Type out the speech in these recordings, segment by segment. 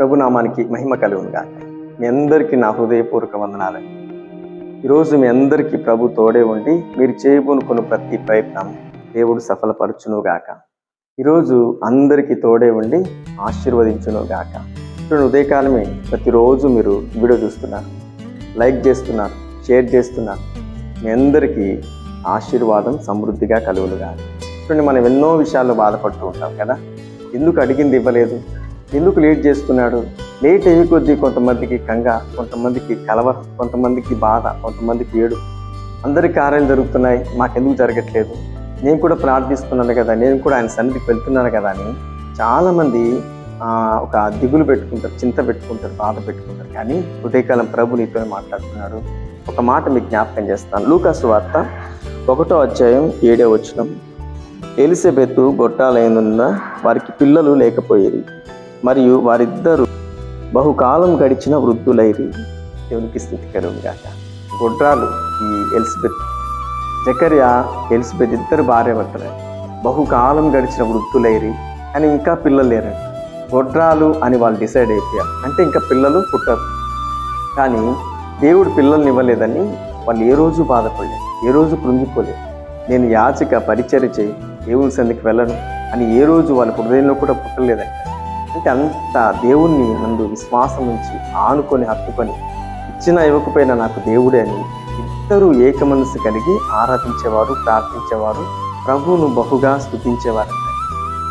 ప్రభునామానికి మహిమ కలుగునుగాక. మీ అందరికీ నా హృదయపూర్వక వందనాలు. ఈరోజు మీ అందరికీ ప్రభు తోడే ఉండి మీరు చేయబోనుకున్న ప్రతి ప్రయత్నం దేవుడు సఫలపరచునుగాక. ఈరోజు అందరికీ తోడే ఉండి ఆశీర్వదించును గాక ఇప్పుడు ఉదయకాలమే ప్రతిరోజు మీరు వీడియో చూస్తున్నారు లైక్ చేస్తున్నారు షేర్ చేస్తున్నారు. మీ అందరికీ ఆశీర్వాదం సమృద్ధిగా కలుగునుగాక. చూడండి మనం ఎన్నో విషయాల్లో బాధపడుతూ ఉంటాం కదా. ఎందుకు అడిగింది ఇవ్వలేదు? ఎందుకు లేట్ చేస్తున్నాడు? లేట్ అయ్యే కొద్దీ కొంతమందికి కంగ కొంతమందికి కలవరం కొంతమందికి బాధ కొంతమందికి ఏడు. అందరి కార్యాలు జరుగుతున్నాయి. మాకెందుకు జరగట్లేదు? నేను కూడా ప్రార్థిస్తున్నాను కదా నేను కూడా ఆయన సన్నిధికి వెళ్తున్నాను కదా అని చాలామంది ఒక దిగులు పెట్టుకుంటారు చింత పెట్టుకుంటారు బాధ పెట్టుకుంటారు. కానీ ఉదయకాలం ప్రభు నీతో మాట్లాడుతున్నాడు. ఒక మాట మీకు జ్ఞాపకం చేస్తాను. లూకాసు వార్త ఒకటో అధ్యాయం ఏడో వచనం. ఎలిజబెత్ గొట్టాలైనందున వారికి పిల్లలు లేకపోయేది. మరియు వారిద్దరు బహుకాలం గడిచిన వృద్ధులైరి. దేవునికి స్థితి కలుగుగాక గొడ్రాలు ఈ ఎలిజబెత్ జకర్యా ఎలిజబెత్ ఇద్దరు భార్య భర్తలే. బహుకాలం గడిచిన వృద్ధులైరి కానీ ఇంకా పిల్లలు లేరండి. గొడ్రాలు అని వాళ్ళు డిసైడ్ అయిపోయారు. అంటే ఇంకా పిల్లలు పుట్టరు. కానీ దేవుడు పిల్లల్ని ఇవ్వలేదని వాళ్ళు ఏ రోజు బాధపడలేదు ఏ రోజు కృంగిపోలేదు. నేను యాచిక పరిచర్య చేయి దేవుని సందికి వెళ్ళను అని ఏ రోజు వాళ్ళ హృదయంలో కూడా పుట్టలేదంటే అంటే అంత దేవుణ్ణి నందు విశ్వాసం నుంచి ఆనుకొని హత్తుకొని ఇచ్చిన ఇవ్వకపోయినా నాకు దేవుడే అని ఇద్దరు ఏక మనసు కలిగి ఆరాధించేవారు ప్రార్థించేవారు ప్రభువును బహుగా స్థుతించేవారు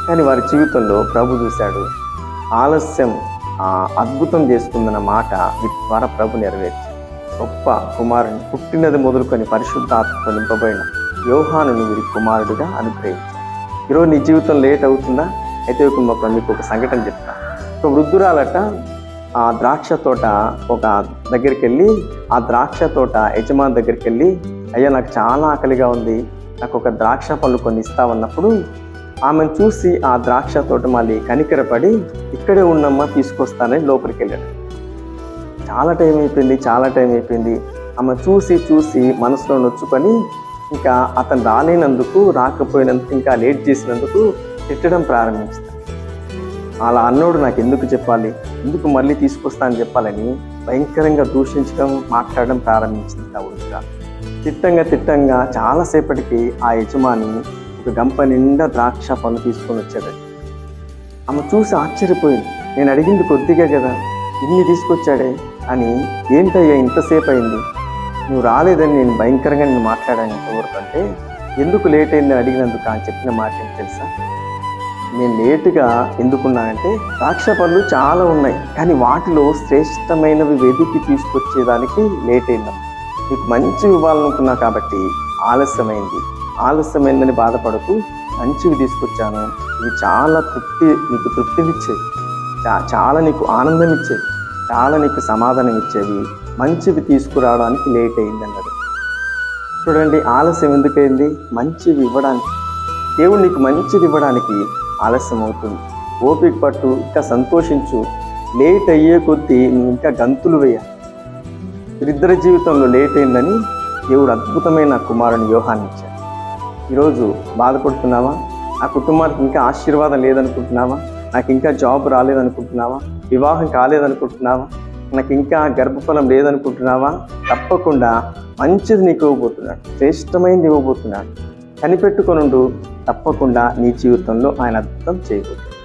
కానీ వారి జీవితంలో ప్రభు చూశాడు. ఆలస్యం అద్భుతం చేస్తుందన్న మాట వీటి ద్వారా ప్రభు నెరవేర్చి గొప్ప కుమారుని పుట్టినది మొదలుకొని పరిశుద్ధాత్మతో నింపబడిన యోహానుని వీరి కుమారుడిగా అనుగ్రహించాడు. ఈరోజు నీ జీవితం లేట్ అవుతుందా? అయితే ఒక మీకు ఒక సంఘటన చెప్తా. ఒక వృద్ధురాలట ఆ ద్రాక్ష తోట ఒక దగ్గరికి వెళ్ళి ఆ ద్రాక్ష తోట యజమాని దగ్గరికి వెళ్ళి అయ్యా నాకు చాలా ఆకలిగా ఉంది. నాకు ఒక ద్రాక్ష పళ్ళు కొన్ని ఇస్తావన్నప్పుడు ఆమెను చూసి ఆ ద్రాక్ష తోట మళ్ళీ కనికరపడి ఇక్కడే ఉన్నమ్మా తీసుకొస్తానని లోపలికి వెళ్ళాడు చాలా టైం అయిపోయింది చాలా టైం అయిపోయింది. ఆమె చూసి చూసి మనసులో నొచ్చుకొని ఇంకా అతను రాలేనందుకు రాకపోయినందుకు ఇంకా లేట్ చేసినందుకు తిట్టడం ప్రారంభించాడు అలా అన్నోడు నాకు ఎందుకు చెప్పాలి? ఎందుకు మళ్ళీ తీసుకొస్తా అని చెప్పాలని భయంకరంగా దూషించడం మాట్లాడడం ప్రారంభించింది ఆ తిట్టంగా తిట్టంగా చాలాసేపటికి ఆ యజమాని ఒక గంప నిండా ద్రాక్ష పళ్ళు తీసుకొని వచ్చాడు. ఆమె చూసి ఆశ్చర్యపోయింది. నేను అడిగింది కొద్దిగా కదా ఇన్ని తీసుకొచ్చాడే అని ఏంటయ్యా ఇంతసేపు అయింది నువ్వు రాలేదని నేను భయంకరంగా నేను మాట్లాడాను ఇంతవరకు అంటే ఎందుకు లేట్ అయింది అడిగినందుకు అని చెప్పిన మాట తెలుసా? నేను లేటుగా ఎందుకున్నానంటే ద్రాక్ష పళ్ళు చాలా ఉన్నాయి కానీ వాటిలో శ్రేష్టమైనవి వెతికి తీసుకొచ్చేదానికి లేట్ అయిందా మీకు మంచివి ఇవ్వాలనుకున్నా కాబట్టి ఆలస్యమైంది. ఆలస్యమైందని బాధపడుతూ మంచివి తీసుకొచ్చాను. ఇవి చాలా తృప్తి నీకు తృప్తినిచ్చేవి. చా- చాలా నీకు ఆనందం ఇచ్చేవి చాలా నీకు సమాధానం ఇచ్చేవి మంచివి తీసుకురావడానికి లేట్ అయింది అన్నాడు చూడండి ఆలస్యం ఎందుకైంది? మంచివి ఇవ్వడానికి. దేవుడు నీకు మంచిది ఇవ్వడానికి ఆలస్యం అవుతుంది ఓపిక పట్టు ఇంకా సంతోషించు. లేట్ అయ్యే కొద్దీ నువ్వు ఇంకా గంతులు వేయాలి వీరిద్దరి జీవితంలో లేట్ అయిందని దేవుడు అద్భుతమైన కుమారుని వ్యూహాన్ని ఇచ్చాడు. ఈరోజు బాధపడుతున్నావా? ఆ కుటుంబానికి ఇంకా ఆశీర్వాదం లేదనుకుంటున్నావా? నాకు ఇంకా జాబ్ రాలేదనుకుంటున్నావా? వివాహం కాలేదనుకుంటున్నావా? నాకు ఇంకా గర్భఫలం లేదనుకుంటున్నావా? తప్పకుండా మంచిది నీకు ఇవ్వబోతున్నాడు. శ్రేష్టమైనది ఇవ్వబోతున్నాడు. కనిపెట్టుకొనుండు తప్పకుండా నీ జీవితంలో ఆయన అర్థం చేయబోతున్నాడు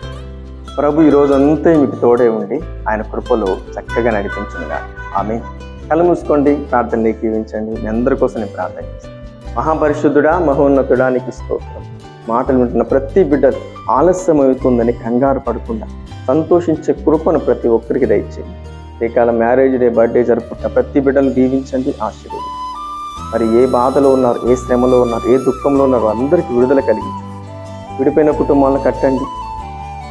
ప్రభు ఈ రోజంతా మీకు తోడే ఉండి ఆయన కృపలో చక్కగా నడిపించుగా ఆమె కళ్ళు మూసుకోండి ప్రార్థన ఏకీవించండి మీ అందరి కోసం నేను ప్రార్థన చేస్తాను. మహాపరిశుద్ధుడా మహోన్నతుడా నీకు స్తోత్రం. మాటలు వింటున్న ప్రతి బిడ్డ ఆలస్యం అవుతుందని కంగారు పడకుండా సంతోషించే కృపను ప్రతి ఒక్కరికి దయచేయండి. ఈ కాలం మ్యారేజ్ డే బర్త్డే జరుపుకుంటున్న ప్రతి బిడ్డను దీవించండి ఆశీర్వదించండి. మరి ఏ బాధలో ఉన్నారు ఏ శ్రమలో ఉన్నారు ఏ దుఃఖంలో ఉన్నారు అందరికీ విడుదల కలిగించు. విడిపోయిన కుటుంబాలను కట్టండి.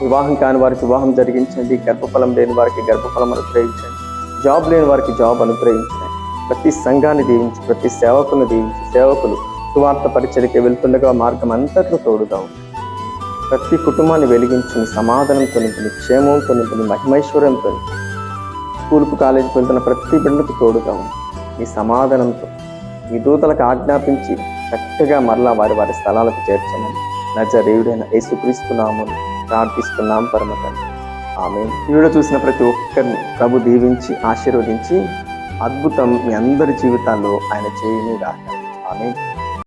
వివాహం కాని వారికి వివాహం జరిగించండి. గర్భఫలం లేని వారికి గర్భఫలం అనుగ్రహించండి. జాబ్ లేని వారికి జాబ్ అనుగ్రహించండి. ప్రతి సంఘాన్ని దీవించి ప్రతి సేవకులను దీవించి సేవకులు సువార్త పరిచయకి వెళ్తుండగా మార్గం అంతట్లో తోడుగా ఉంది. ప్రతి కుటుంబాన్ని వెలిగించి సమాధానంతో నింపుని క్షేమంతో నింపుని నీ మహిమైశ్వర్యంతో స్కూల్కు కాలేజీకి వెళ్తున్న ప్రతి బిడ్డలకు తోడుగా ఉంది సమాధానంతో నీ దూతలకు ఆజ్ఞాపించి చక్కగా మరలా వారి వారి స్థలాలకు చేర్చమని నజరేయుడైన యేసుక్రీస్తు నామమున ప్రార్థిస్తున్నాం పరమ ఆమె ఈ వీడియో చూసిన ప్రతి ఒక్కరిని ప్రభు దీవించి ఆశీర్వదించి అద్భుతం మీ అందరి జీవితాల్లో ఆయన చేయని రాక ఆమె